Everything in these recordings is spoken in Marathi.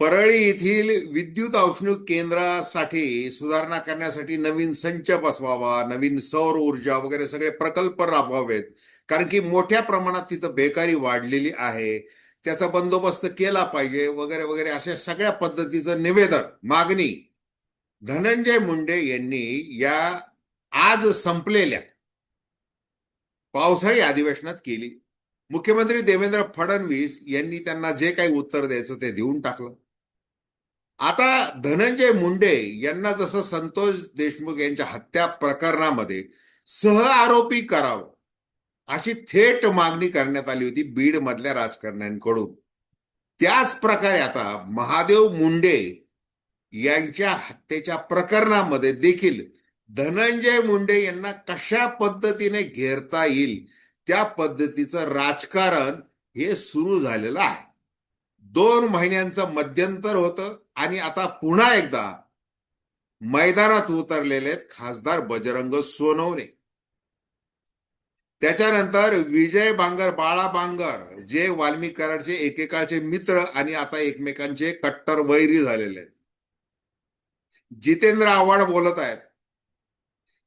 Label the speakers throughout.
Speaker 1: परळी येथील विद्युत औष्णिक केंद्रासाठी सुधारणा करण्यासाठी नवीन संच बसवावा नवीन सौर ऊर्जा वगैरे सगळे प्रकल्प राबवावेत. कारण की मोठ्या प्रमाणात तिथं बेकारी वाढलेली आहे. त्याचा बंदोबस्त केला पाहिजे वगैरे वगैरे अशा सगळ्या पद्धतीचं निवेदन मागणी धनंजय मुंडे यांनी या आज संपलेल्या पावसाळी अधिवेशनात केली. मुख्यमंत्री देवेंद्र फडणवीस यांनी त्यांना जे काही उत्तर द्यायचं ते देऊन टाकलं. आता धनंजय मुंडे यांना जसं संतोष देशमुख यांच्या हत्या प्रकरणामध्ये सह आरोपी करावं अशी थेट मागणी करण्यात आली होती बीड मधल्या राजकारण्यांकडून. त्याच प्रकारे आता महादेव मुंडे यांच्या हत्येच्या प्रकरणामध्ये देखील धनंजय मुंडे यांना कशा पद्धतीने घेरता येईल त्या पद्धतीचं राजकारण हे सुरू झालेलं आहे. दोन महिन्यांचं मध्यंतर होतं आणि आता पुन्हा एकदा मैदानात उतरलेले आहेत खासदार बजरंग सोनवणे. त्याच्यानंतर विजय बांगर बाळा बांगर जे वाल्मीकरांचे कराडचे एकेकाळचे मित्र आणि आता एकमेकांचे कट्टर वैरी झालेले आहेत. जितेंद्र आव्हाड बोलत आहेत.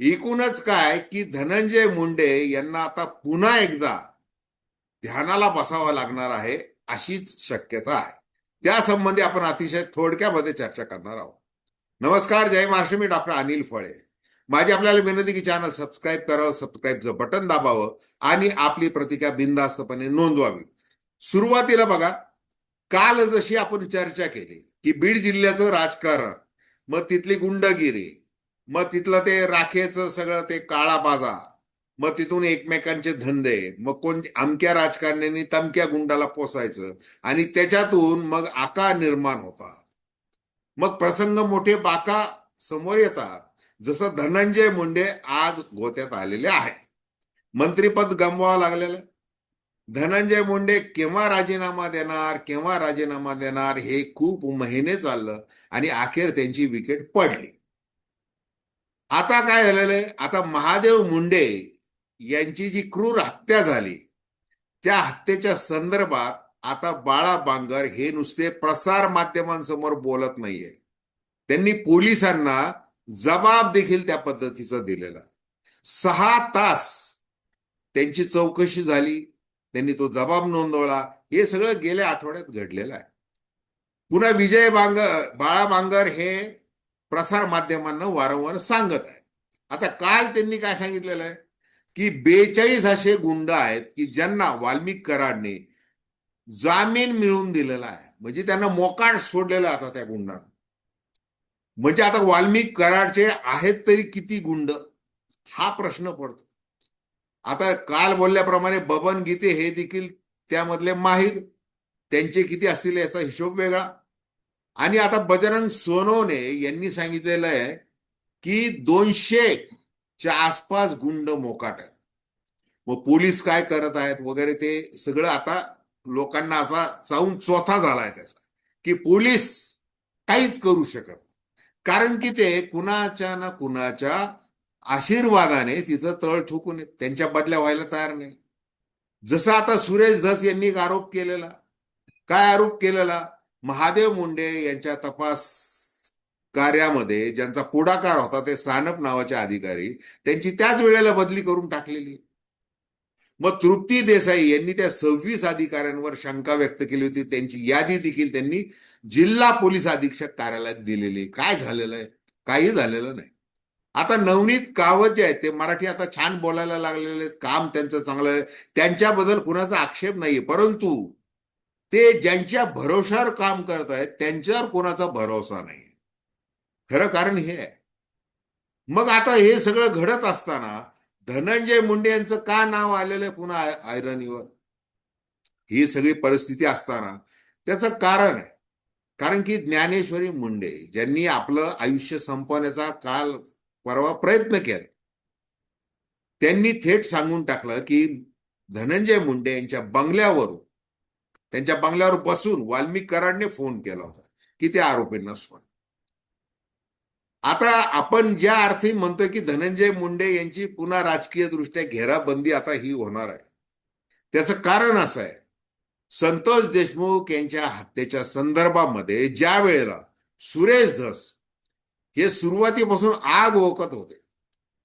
Speaker 1: एकूणच काय की धनंजय मुंडे यांना आता पुन्हा एकदा ध्यानाला बसावं लागणार आहे. अशीच शक्यता आहे. त्यासंबंधी आपण अतिशय थोडक्यामध्ये चर्चा करणार आहोत. नमस्कार जय महाराष्ट्र मी डॉक्टर अनिल फळे. माझी आपल्याला विनंती की चॅनल सबस्क्राईब करावं सबस्क्राईबचं बटन दाबावं आणि आपली प्रतिक्रिया बिनधास्तपणे नोंदवावी. सुरुवातीला बघा काल जशी आपण चर्चा केली की बीड जिल्ह्याचं राजकारण मग तिथली गुंडगिरी मग तिथलं ते राखेचं सगळं ते काळा बाजार मग तिथून एकमेकांचे धंदे मग कोण अमक्या राजकारण्यांनी तमक्या गुंडाला पोसायचं आणि त्याच्यातून मग आका निर्माण होता मग प्रसंग मोठे बाका समोर येतात. जसं धनंजय मुंडे आज गोत्यात आलेले आहेत. मंत्रीपद गमवावं लागलेलं. धनंजय मुंडे केव्हा राजीनामा देणार केव्हा राजीनामा देणार हे खूप महिने चाललं आणि अखेर त्यांची विकेट पडली. आता काय झालेलं आहे? आता महादेव मुंडे यांची जी क्रूर हत्या झाली त्या हत्येच्या संदर्भात आता बाळा बांगर हे नुसते प्रसार माध्यमांसमोर बोलत नाहीये. त्यांनी पोलिसांना जबाब देखील त्या पद्धतीचा दिलेला. सहा तास त्यांची चौकशी झाली त्यांनी तो जबाब नोंदवला हे सगळं गेल्या आठवड्यात घडलेलं आहे. पुन्हा विजय बांगर बाळा बांगर हे प्रसार माध्यमांना वारंवार सांगत आहे आता काल त्यांनी काय सांगितलेलं आहे? की बेचाळीस असे गुंड आहेत की ज्यांना वाल्मिक कराडने जामीन मिळवून दिलेला आहे. म्हणजे त्यांना मोकाट सोडलेला आता त्या गुंडांना. म्हणजे आता वाल्मिक कराडचे आहेत तरी किती गुंड? हा प्रश्न पडतो. आता काल बोलल्याप्रमाणे बबन गीते हे देखील त्यामधले माहीर. त्यांचे किती असतील याचा हिशोब वेगळा. आणि आता बजरंग सोनोने यांनी सांगितलेलं आहे की दोनशे च्या आसपास गुंड मोकाट आहेत. मग पोलीस काय करत आहेत वगैरे ते सगळं आता लोकांना आता चावून चोथा झालाय त्याचा. की पोलीस काहीच करू शकत कारण की ते कुणाच्या ना कुणाच्या आशीर्वादाने तिथं तळ ठोकून त्यांच्या बदल्या व्हायला तयार नाही. जसं आता सुरेश धस यांनी आरोप केलेला. काय आरोप केलेला? महादेव मुंडे यांच्या तपास कार्यामध्ये ज्यांचा पुढाकार होता ते सानप नावाचे अधिकारी त्यांची त्याच वेळेला बदली करून टाकलेली. मग तृप्ती देसाई यांनी त्या सव्वीस अधिकाऱ्यांवर शंका व्यक्त केली होती. त्यांची यादी देखील त्यांनी जिल्हा पोलीस अधीक्षक कार्यालयात दिलेली. काय झालेलं आहे? काही झालेलं नाही. आता नवनीत कावत जे आहेत ते मराठी आता छान बोलायला लागलेले आहेत. काम त्यांचं चांगलं आहे. त्यांच्याबद्दल कुणाचा आक्षेप नाहीये. परंतु ते ज्यांच्या भरोशावर काम करत आहेत त्यांच्यावर कोणाचा भरोसा नाही खरं कारण हे आहे. मग आता हे सगळं घडत असताना धनंजय मुंडे यांचं का नाव आलेलं आहे पुन्हा आयरनीवर? ही सगळी परिस्थिती असताना त्याचं कारण आहे. कारण की ज्ञानेश्वरी मुंडे ज्यांनी आपलं आयुष्य संपवण्याचा काल परवा प्रयत्न केला. त्यांनी थेट सांगून टाकलं की धनंजय मुंडे यांच्या बंगल्यावरून त्यांच्या बंगल्यावर बसून वाल्मिक कराडने फोन केला होता की ते आरोपींना सोड. आता आपण ज्या अर्थी म्हणतोय की धनंजय मुंडे यांची पुन्हा राजकीय दृष्ट्या घेराबंदी आता ही होणार आहे. त्याचं कारण असं आहे. संतोष देशमुख यांच्या हत्येच्या संदर्भामध्ये ज्या वेळेला सुरेश धस हे सुरुवातीपासून आग ओकत होते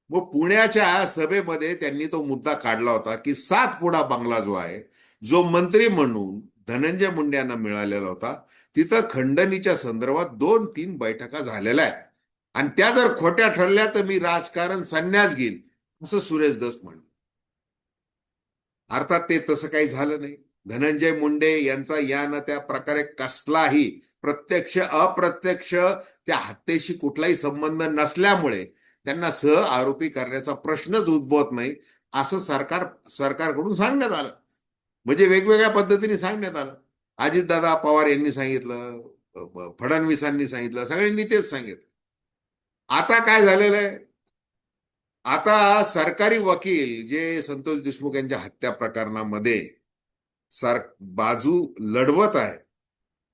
Speaker 1: व पुण्याच्या सभेमध्ये त्यांनी तो मुद्दा काढला होता की सातपुडा बंगला जो आहे जो मंत्री म्हणून धनंजय मुंडे यांना मिळालेला होता तिथं खंडणीच्या संदर्भात दोन तीन बैठका झालेल्या आहेत. आणि त्या जर खोट्या ठरल्या तर मी राजकारण संन्यास घेईल असं सुरेश दस म्हणलं. अर्थात ते तसं काही झालं नाही. धनंजय मुंडे यांचा या न त्या प्रकारे कसलाही प्रत्यक्ष अप्रत्यक्ष त्या हत्येशी कुठलाही संबंध नसल्यामुळे त्यांना सह आरोपी करण्याचा प्रश्नच उद्भवत नाही असं सरकार सरकारकडून सांगण्यात आलं. म्हणजे वेगवेगळ्या पद्धतीने सांगण्यात आलं. अजितदादा पवार यांनी सांगितलं फडणवीसांनी सांगितलं सगळ्यांनी तेच सांगितलं. आता काय झालेलं आहे? आता सरकारी वकील जे संतोष देशमुख यांच्या हत्या प्रकरणामध्ये सर बाजू लढवत आहे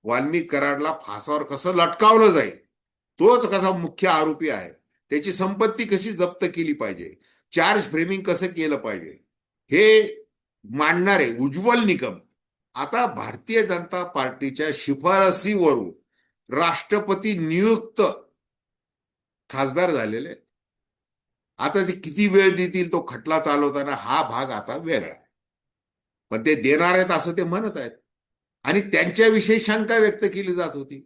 Speaker 1: वाल्मिक कराडला फासावर कसं लटकावलं जाईल? तोच कसा मुख्य आरोपी आहे? त्याची संपत्ती कशी जप्त केली पाहिजे? चार्ज फ्रेमिंग कसं केलं पाहिजे? हे मांडणारे उज्ज्वल निकम आता भारतीय जनता पार्टीच्या शिफारसीवरून राष्ट्रपती नियुक्त खासदार झालेले आता ते किती वेळ देतील तो खटला चालवताना हा भाग आता वेगळा आहे. पण ते देणार आहेत असं ते म्हणत आहेत. आणि त्यांच्याविषयी शंका व्यक्त केली जात होती.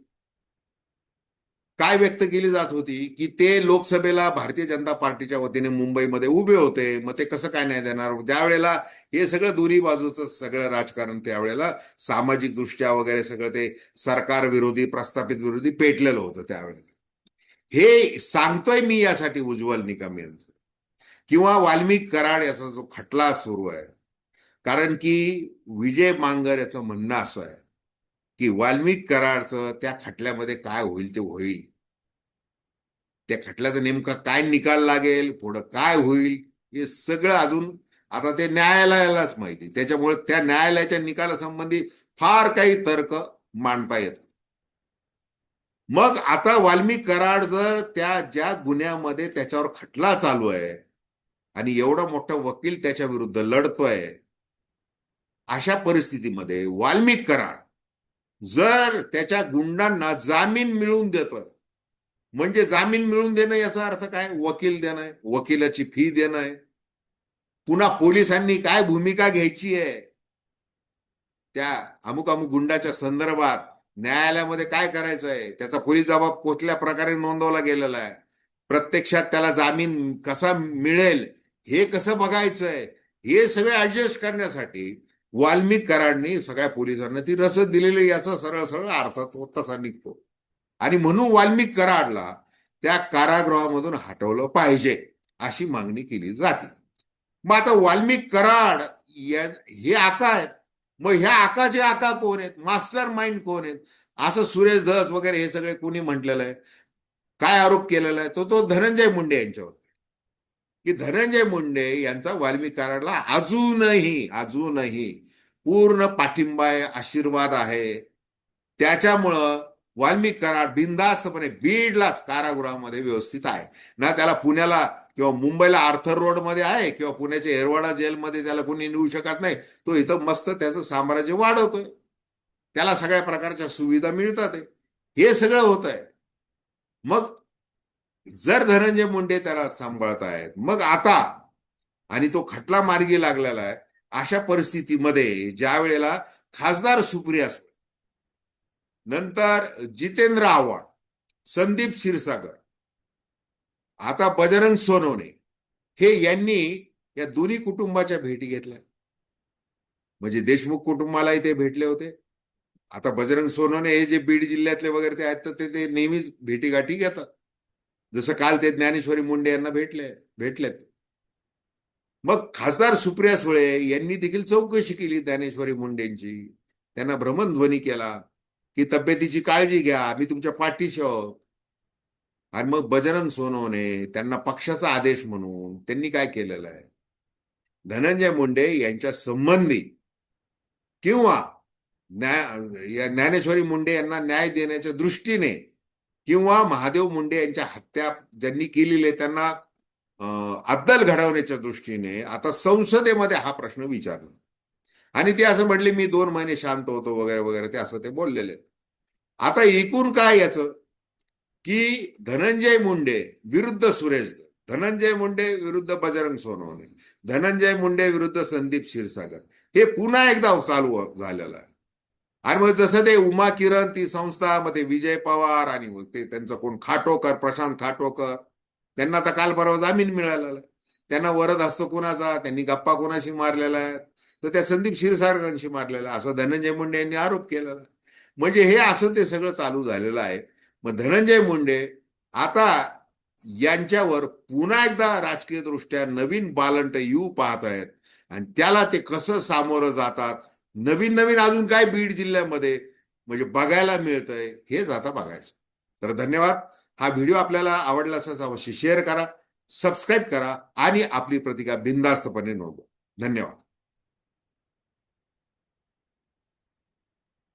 Speaker 1: काय व्यक्त केली जात होती? की ते लोकसभेला भारतीय जनता पार्टीच्या वतीने मुंबईमध्ये उभे होते. मग ते कसं काय नाही देणार? ज्यावेळेला हे सगळं दोन्ही बाजूचं सगळं राजकारण त्यावेळेला सामाजिक दृष्ट्या वगैरे सगळं ते सरकार विरोधी प्रस्थापित विरोधी पेटलेलं होतं त्यावेळेला. हे सांगतोय मी यासाठी उज्ज्वल निकम यांचं. किंवा वाल्मिक कराड याचा जो खटला सुरू आहे. कारण की विजय मांगर याचं म्हणणं असं आहे की वाल्मिक कराडचं त्या खटल्यामध्ये काय होईल ते होईल. त्या खटल्याचा नेमका काय निकाल लागेल पुढं काय होईल हे सगळं अजून आता ते न्यायालयालाच माहिती. त्याच्यामुळे त्या न्यायालयाच्या निकालासंबंधी फार काही तर्क मांडता येत मग आता वाल्मिक कराड जर त्या ज्या गुन्ह्यामध्ये त्याच्यावर खटला चालू आहे आणि एवढा मोठा वकील त्याच्या विरुद्ध लढतोय अशा परिस्थितीमध्ये वाल्मिक कराड जर त्याच्या गुंडांना जामीन मिळवून देतोय म्हणजे जामीन मिळवून देणं याचा अर्थ काय? वकील देणं आहे वकिलाची फी देणं. आहे पुन्हा पोलिसांनी काय भूमिका घ्यायची आहे? त्या अमुक अमुक गुंडाच्या संदर्भात न्यायालयामध्ये काय करायचं आहे त्याचा पोलीस जबाब कुठल्या प्रकारे नोंदवला गेलेला आहे? प्रत्यक्षात त्याला जामीन कसा मिळेल? हे कसं बघायचं आहे हे सगळे ऍडजस्ट करण्यासाठी वाल्मिक कराडनी सगळ्या पोलिसांना ती रसद दिलेली याचा सरळ सरळ अर्थात तसा निघतो. आणि म्हणून वाल्मिक कराडला त्या कारागृहामधून हटवलं पाहिजे अशी मागणी केली जाते. मग आता वाल्मिक कराड या हे आका आहेत मग ह्या आकाचे आका कोण आहेत? मास्टर माइंड कोण आहेत? असं सुरेश धस वगैरे हे सगळे कोणी म्हटलेलं आहे? काय आरोप केलेला आहे? तो तो धनंजय मुंडे यांच्यावर. की धनंजय मुंडे यांचा वाल्मिक कराडला अजूनही अजूनही पूर्ण पाठिंबा आहे आशीर्वाद आहे. त्याच्यामुळं वाल्मिक कराड बिंदास्तपणे बीडलाच कारागृहामध्ये व्यवस्थित आहे. ना त्याला पुण्याला किंवा मुंबईला आर्थर रोडमध्ये आहे किंवा पुण्याच्या एरवाडा जेलमध्ये त्याला कोणी नेऊ शकत नाही. तो इथं मस्त त्याचं साम्राज्य वाढवतोय. त्याला सगळ्या प्रकारच्या सुविधा मिळतात आहे. हे सगळं होत आहे. मग जर धनंजय मुंडे त्याला सांभाळत आहेत मग आता आणि तो खटला मार्गी लागलेला आहे अशा परिस्थितीमध्ये ज्या वेळेला खासदार सुप्रिया सुळे नंतर जितेंद्र आव्हाड संदीप क्षीरसागर. आता बजरंग सोनवणे हे यांनी या दोन्ही कुटुंबाच्या भेटी घेतल्या. म्हणजे देशमुख कुटुंबालाही ते भेटले होते. आता बजरंग सोनवणे हे जे बीड जिल्ह्यातले वगैरे ते आहेत तर ते ते नेहमीच भेटीगाठी घेतात. जसं काल ते ज्ञानेश्वरी मुंडे यांना भेटले भेटलेत. मग खासदार सुप्रिया सुळे यांनी देखील चौकशी केली ज्ञानेश्वरी मुंडेंची. त्यांना भ्रमणध्वनी केला. की तब्येतीची काळजी घ्या आम्ही तुमच्या पाठीशी आहोत. आणि मग बजरंग सोनवणे त्यांना पक्षाचा आदेश म्हणून त्यांनी काय केलेलं आहे? धनंजय मुंडे यांच्या संबंधी किंवा न्याय ज्ञानेश्वरी मुंडे यांना न्याय देण्याच्या दृष्टीने किंवा महादेव मुंडे यांच्या हत्या ज्यांनी केलेली आहे त्यांना अद्दल घडवण्याच्या दृष्टीने आता संसदेमध्ये हा प्रश्न विचारला. आणि ते असं म्हटले मी दोन महिने शांत होतो वगैरे वगैरे ते असं ते बोललेले आता एकूण काय याचं? की धनंजय मुंडे विरुद्ध सुरेश धनंजय मुंडे विरुद्ध बजरंग सोनवणे धनंजय मुंडे विरुद्ध संदीप क्षीरसागर हे पुन्हा एकदा चालू झालेलं आहे. आणि मग जसं ते उमा किरण ती संस्था मग ते विजय पवार आणि मग ते त्यांचं कोण खाटोकर प्रशांत खाटोकर त्यांना तर काल परवा जामीन मिळालेला त्यांना वरद असतो कोणाचा त्यांनी गप्पा कोणाशी मारलेला आहे तर त्या संदीप क्षीरसागरांशी मारलेला असा असं धनंजय मुंडे यांनी आरोप केलेला. म्हणजे हे असं ते सगळं चालू झालेलं आहे. मग धनंजय मुंडे आता यांच्यावर पुन्हा एकदा राजकीय दृष्ट्या नवीन बालंट येऊ पाहत आहेत. आणि त्याला ते कसं सामोरं जातात? नवीन नवीन अजून काय बीड जिल्ह्यामध्ये म्हणजे बघायला मिळतंय हेच आता बघायचं. तर धन्यवाद. हा व्हिडिओ आपल्याला आवडला असेल अवश्य शेअर करा सबस्क्राईब करा आणि आपली प्रतिका बिनधास्तपणे नोंदवा. धन्यवाद.